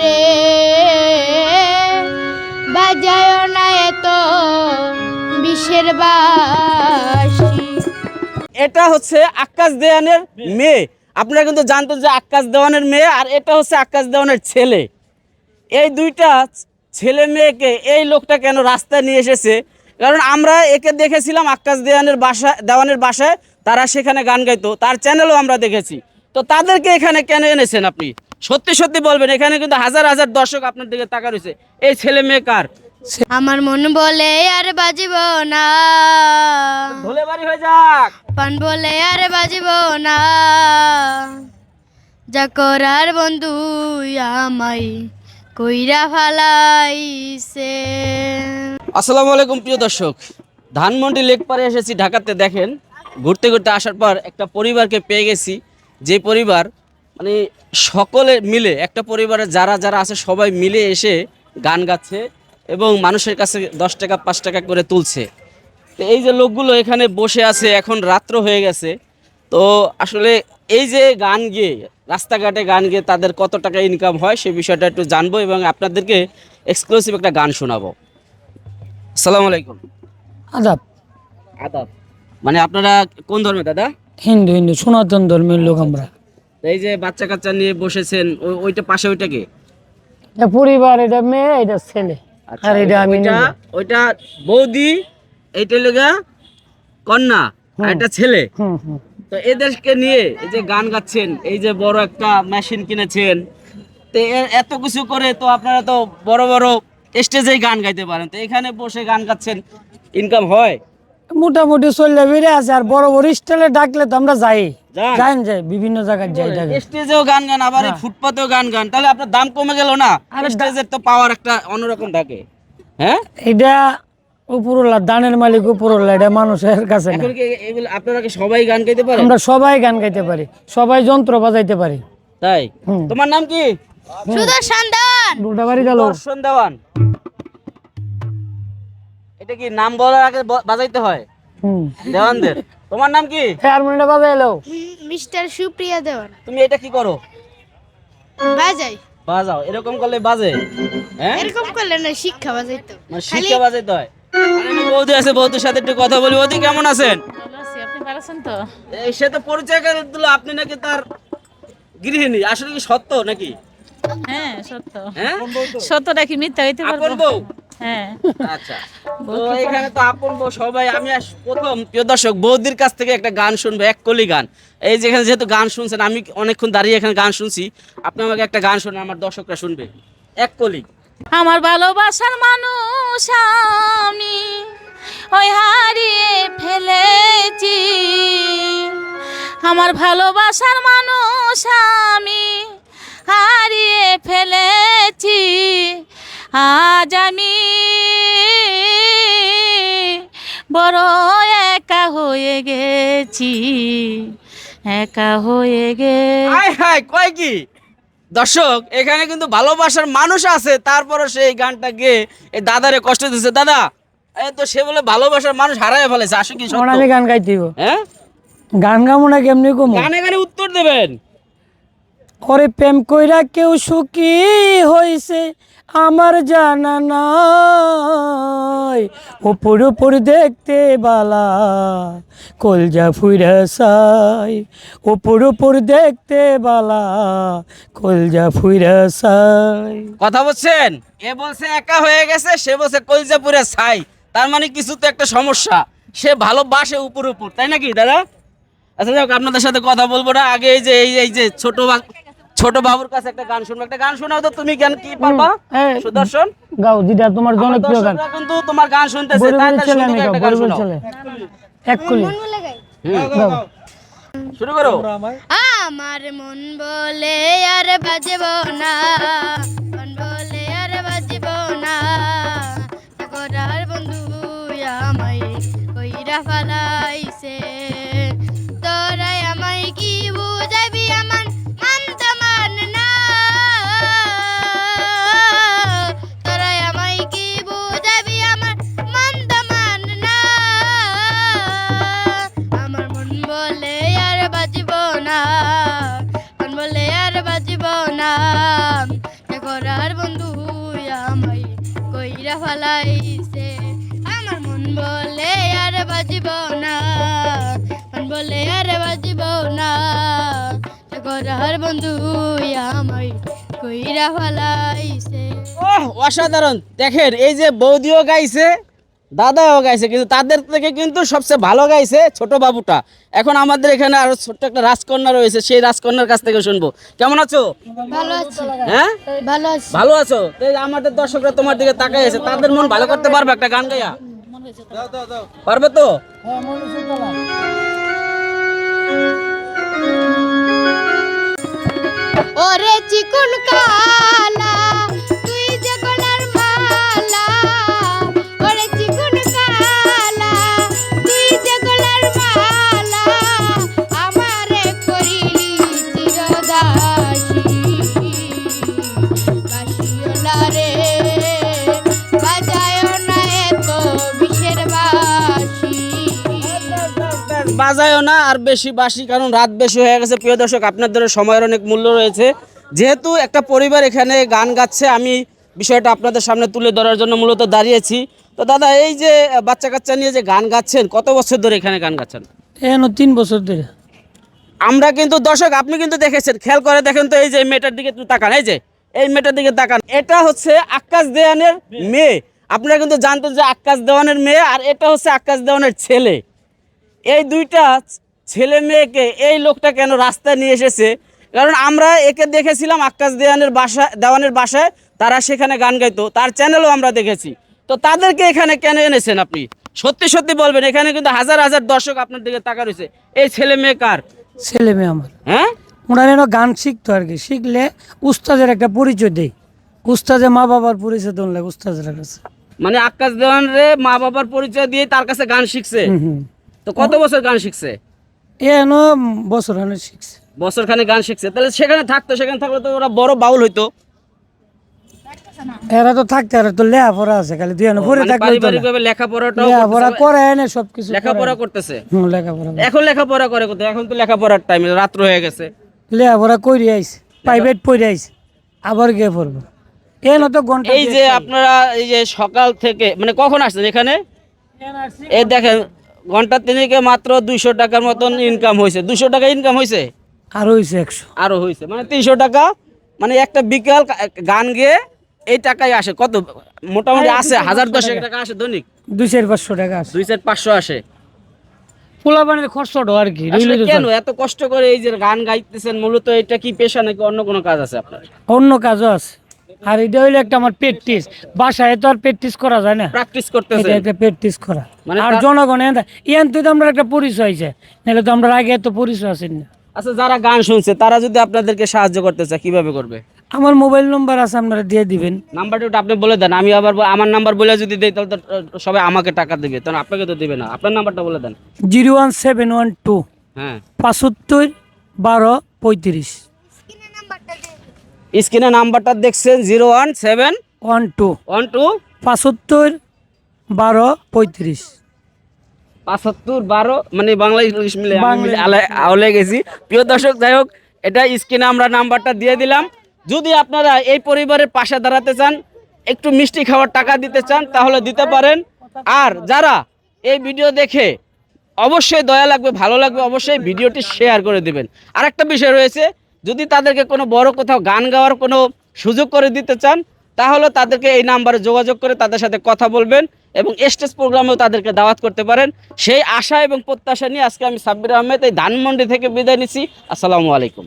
রে। বাজায় না এত বিষের বাসি এটা হচ্ছে আকাশ দেওয়ানের মেয়ে। আপনারা কিন্তু জানতেন যে আকাশ দেওয়ানের মেয়ে, আর এটা হচ্ছে আকাশ দেওয়ানের ছেলে। এই দুইটা ছেলে মেয়েকে এই লোকটা কেন রাস্তায় নিয়ে এসেছে? কারণ আমরা একে দেখেছিলাম আকাশ দেওয়ানের বাসা, দেওয়ানের বাসায়, তারা সেখানে গান গাইতো। তার চ্যানেলও আমরা দেখেছি। তো তাদেরকে এখানে কেন এনেছেন আপনি? সত্যি সত্যি বলবেন এখানে কিন্তু হাজার হাজার দর্শক আপনার দিকে তাকা রয়েছে। এই ছেলে মেয়ে কার? আমার মন বলে আর বাজিব না। ধলে বাড়ি হয়ে যাক। পান বলে আর বাজিব না। যা করার বন্ধু আমাই কইরা ফালাইছে। আসসালামু আলাইকুম প্রিয় দর্শক। ধানমন্ডি লেক পারে এসেছি ঢাকাতে দেখেন। ঘুরতে ঘুরতে আসার পর একটা পরিবারকে পেয়ে গেছি। যে পরিবার মানে সকলে মিলে একটা পরিবারে যারা যারা আছে সবাই মিলে এসে গান গাচ্ছে এবং মানুষের কাছে দশ টাকা পাঁচ টাকা করে তুলছে। তো এই যে লোকগুলো এখানে বসে আছে এখন রাত্র হয়ে গেছে। তো আসলে এই যে গান গেয়ে রাস্তাঘাটে গান গেয়ে তাদের কত টাকা ইনকাম হয় সেই বিষয়টা একটু জানব এবং আপনাদেরকে এক্সক্লুসিভ একটা গান শোনাবো। আসসালামু আলাইকুম। আদাব। আদাব। মানে আপনারা কোন ধর্মে দাদা? হিন্দু হিন্দু সনাতন ধর্মের লোক আমরা। এই যে বাচ্চা কাচ্চা নিয়ে বসেছেন ওইটা পাশে ওইটা কে? এটা পরিবার এটা মেয়ে এটা ছেলে। আচ্ছা, আর এটা আমি ওইটা ওইটা বৌদি এইটা লগা কন্যা আর এটা ছেলে। হুম হুম তো এদেরকে নিয়ে এই যে গান গাচ্ছেন এই যে বড় একটা মেশিন কিনেছেন তো এত কিছু করে তো আপনারা তো বড় বড় স্টেজেই গান গাইতে পারেন। তো এখানে বসে গান গাচ্ছেন ইনকাম হয়? মোটামুটি চললে বেড়ে আছে আর বড় বড় স্টাইলে ডাকলে তো আমরা যাই। যান? যাই বিভিন্ন জায়গায় যাই স্টেজেও গান গান আবার ফুটপাতেও গান গান। তাহলে আপনার দাম কমে গেল না? স্টেজের তো পাওয়ার একটা অন্যরকম থাকে। হ্যাঁ? এটা উপরওয়ালা দানের মালিক উপরওয়ালা এটা মানুষের কাছে আপনারা কি সবাই গান গাইতে পারেন আমরা সবাই গান গাইতে পারি সবাই যন্ত্র বাজাইতে পারি। তাই? তোমার নাম কি? সুদর্শন দেওয়ান দুটা বাড়ি গেল। দর্শন দেওয়ান। এটা কি নাম বলার আগে বাজাইতে হয়? দেওয়ানদের। তোমার নাম কি? হারমোনিয়ামটা বাজাইলো। মিস্টার সুপ্রিয়া দেওয়ান। তুমি এটা কি করো? বাজাই। বাজাও। এরকম করলে বাজে। হ্যাঁ? এরকম করলে না শিক্ষা বাজাইতো মানে শিক্ষা বাজাইতে হয়। আমি বৌদি আছে বৌদির সাথে একটু কথা বলি। বৌদি কেমন আছেন? ভালো আছি আপনি ভালো আছেন তো? সে তো পরিচয় করে দিল আপনি নাকি তার গৃহিণী। আসলে কি সত্য নাকি? হ্যাঁ সত্য। হ্যাঁ? সত্য নাকি মিথ্যা হইতে পারব? হ্যাঁ। আচ্ছা। তো এখানে তো আপন বউ সবাই আমি প্রথম প্রিয় দর্শক বৌদির কাছ থেকে একটা গান শুনব এক কলি গান। এই যেখানে যেহেতু গান শুনছেন আমি অনেকক্ষণ দাঁড়িয়ে এখানে গান শুনছি। আপনি আমাকে একটা গান শুনে আমার দর্শকরা শুনবে। এক কলি। আমার ভালোবাসার মানুষ আমি ওই হারিয়ে ফেলেছি। আমার ভালোবাসার মানুষ আমি হারিয়ে ফেলেছি। আজ আমি বড় একা হয়ে গেছি একা হয়ে গে হাই হাই কয় কি? দর্শক এখানে কিন্তু ভালোবাসার মানুষ আছে তারপরে সেই গানটা গেয়ে এই দাদারে কষ্ট দিচ্ছে দাদা এই তো সে বলে ভালোবাসার মানুষ হারায় ফেলেছে আসো কি সত্য? আমি গান গাইতে হইব। হ্যাঁ? গান গামো না কেমনি কমো? গানে গানে উত্তর দেবেন। করে প্রেম কইরা কেউ সুখী হইছে আমার জানা নাই। উপর উপর দেখতে বালা, কলজা ফুইরা সাই উপর উপর দেখতে বালা, কলজা ফুইরা সাই কথা বলছেন? এ বলছে একা হয়ে গেছে, সে বলছে কলজাপুরে ছাই। তার মানে কিছু তো একটা সমস্যা। সে ভালোবাসে উপর উপর, তাই নাকি দাদা? আচ্ছা যাক আপনাদের সাথে কথা বলব না। আগে এই যে এই যে ছোট ছোট বাবুর কাছে একটা গান শুনব। একটা গান শোনাও তো তুমি গান কি পারবা। সুদর্শন? গাও যেটা তোমার জন্য জনপ্রিয় গান। কিন্তু তোমার গান শুনতেছে তাই তাই সুন্দর একটা গান শোনাও। এক কুলি। গাও। শুরু করো। আমার মন বলে আর বাজব না। ফালাইছে আমার মন বলে আর বাজিব না। মন বলে আর বাজিব না। ঘর বন্ধু আমায় কইরা ফালাইছে। ও অসাধারণ। দেখেন, এই যে বৌদিও গাইছে দাদাও গাইছে কিন্তু তাদের থেকে কিন্তু সবচেয়ে ভালো গাইছে ছোট বাবুটা। এখন আমাদের এখানে আরও ছোট্ট একটা রাজকন্যা রয়েছে সেই রাজকন্যার কাছ থেকে শুনব। কেমন আছো? ভালো আছি। হ্যাঁ? ভালো আছি। ভালো আছো? তো আমাদের দর্শকরা তোমার দিকে তাকাই আছে তাদের মন ভালো করতে পারবে একটা গান গাইয়া? পারবে তো? ওরে চিকুন কালা বাজায়ও না আর বেশি বাসি কারণ রাত বেশি হয়ে গেছে। প্রিয় দর্শক আপনাদের সময়ের অনেক মূল্য রয়েছে। যেহেতু একটা পরিবার এখানে গান গাচ্ছে আমি বিষয়টা আপনাদের সামনে তুলে ধরার জন্য মূলত দাঁড়িয়েছি। তো দাদা এই যে বাচ্চা কাচ্চা নিয়ে যে গান গাচ্ছেন কত বছর ধরে এখানে গান গাচ্ছেন? এখনও তিন বছর ধরে। আমরা কিন্তু দর্শক আপনি কিন্তু দেখেছেন খেয়াল করে দেখেন তো এই যে মেয়েটার দিকে তাকান এই যে এই মেয়েটার দিকে তাকান। এটা হচ্ছে আকাশ দেওয়ানের মেয়ে। আপনারা কিন্তু জানতেন যে আকাশ দেওয়ানের মেয়ে আর এটা হচ্ছে আকাশ দেওয়ানের ছেলে। এই দুইটা ছেলে মেয়েকে এই লোকটা কেন রাস্তায় নিয়ে এসেছে? কারণ আমরা একে দেখেছিলাম আকাশ দেওয়ানের বাসা দেওয়ানের বাসায় তারা সেখানে গান গাইতো তার চ্যানেলও আমরা দেখেছি। তো তাদেরকে এখানে কেন এনেছেন আপনি? সত্যি সত্যি বলবেন এখানে কিন্তু হাজার হাজার দর্শক আপনার দিকে তাকা রয়েছে। এই ছেলে মেয়ে কার? ছেলে মেয়ে আমার। হ্যাঁ? ওনারা যেন গান শিখতো আর কি শিখলে উস্তাদের একটা পরিচয় দেয় উস্তাদে মা বাবার পরিচয় লাগে উস্তাদের কাছে। মানে আকাশ দেওয়ান রে মা বাবার পরিচয় দিয়ে তার কাছে গান শিখছে? তো কত বছর গান শিখছে? এন বছর হানে শিখছে। বছর খানে গান শিখছে। তাহলে সেখানে থাকতো সেখানে থাকলে তো ওরা বড় বাউল হইতো। এরা তো থাকতে এরা তো লেখাপড়া আছে খালি দুই পরে মানে থাকলে না। পারিবারিকভাবে লেখাপড়াটাও লেখাপড়া। করে এনে সব কিছু লেখাপড়া করতেছে। হুম লেখাপড়া। এখন লেখাপড়া করে কোথায়? এখন তো লেখাপড়ার টাইম রাত্র হয়ে গেছে। লেখাপড়া করে আইছে প্রাইভেট পড়ে আইছে আবার গিয়ে পড়ব। এন তো ঘণ্টা এই যে আপনারা এই যে সকাল থেকে মানে কখন আসছেন এখানে? এই দেখেন ঘণ্টা তিনেকে মাত্র দুইশো টাকার মতন ইনকাম হয়েছে দুশো টাকা ইনকাম হয়েছে আর হইছে একশো। আরও হয়েছে মানে তিনশো টাকা মানে একটা বিকাল গান গেয়ে এই টাকাই আসে। কত? মোটামুটি আসে হাজার দশেক টাকা। আসে দৈনিক? দুই চার পাঁচশো টাকা আছে দুই চার পাঁচশো আসে। পোলা পানির খরচটা আর কি কেন এত কষ্ট করে এই যে গান গাইতেছেন? মূলত এটা কি পেশা নাকি অন্য কোনো কাজ আছে আপনার? অন্য কাজও আছে। আর এটা হইল একটা আমার প্র্যাকটিস বাসায় তো আর প্র্যাকটিস করা যায় না। প্র্যাকটিস এটা করতেছেন একটা প্র্যাকটিস করা। মানে আর জনগণ ইয়ান তুই তো আমরা একটা পরিচয় আছে। নাহলে তো আমরা আগে এত পরিচয় আছেন না। আচ্ছা যারা গান শুনছে তারা যদি আপনাদেরকে সাহায্য করতে চায় কীভাবে করবে? আমার মোবাইল নম্বর আছে আপনারা দিয়ে দিবেন। নাম্বারটা ওটা আপনি বলে দেন আমি আবার আমার নাম্বার বলে যদি দেই তাহলে তো সবাই আমাকে টাকা দেবে। তখন আপনাকে তো দেবে না। আপনার নাম্বারটা বলে দেন। Zero one seven one two হ্যাঁ। পাঁচাত্তর বারো পঁয়ত্রিশ। স্ক্রিনে নাম্বারটা দেখছেন zero one seven one two one two পাঁচাত্তর বারো পঁয়ত্রিশ। পাঁচাত্তর বারো মানে বাংলা ইংলিশ মিলে আওলে গেছি। প্রিয় দর্শক যাই হোক এটা স্ক্রিনে আমরা নাম্বারটা দিয়ে দিলাম। যদি আপনারা এই পরিবারের পাশে দাঁড়াতে চান একটু মিষ্টি খাওয়ার টাকা দিতে চান তাহলে দিতে পারেন। আর যারা এই ভিডিও দেখে অবশ্যই দয়া লাগবে ভালো লাগবে অবশ্যই ভিডিওটি শেয়ার করে দেবেন। আর একটা বিষয় রয়েছে যদি তাদেরকে কোনো বড় কোথাও গান গাওয়ার কোনো সুযোগ করে দিতে চান, তাহলে তাদেরকে এই নাম্বারে যোগাযোগ করে তাদের সাথে কথা বলবেন এবং স্টেজ প্রোগ্রামেও তাদেরকে দাওয়াত করতে পারেন। সেই আশা এবং প্রত্যাশা নিয়ে আজকে আমি সাব্বির আহমেদ এই ধানমন্ডি থেকে বিদায় নিছি আসসালামু আলাইকুম।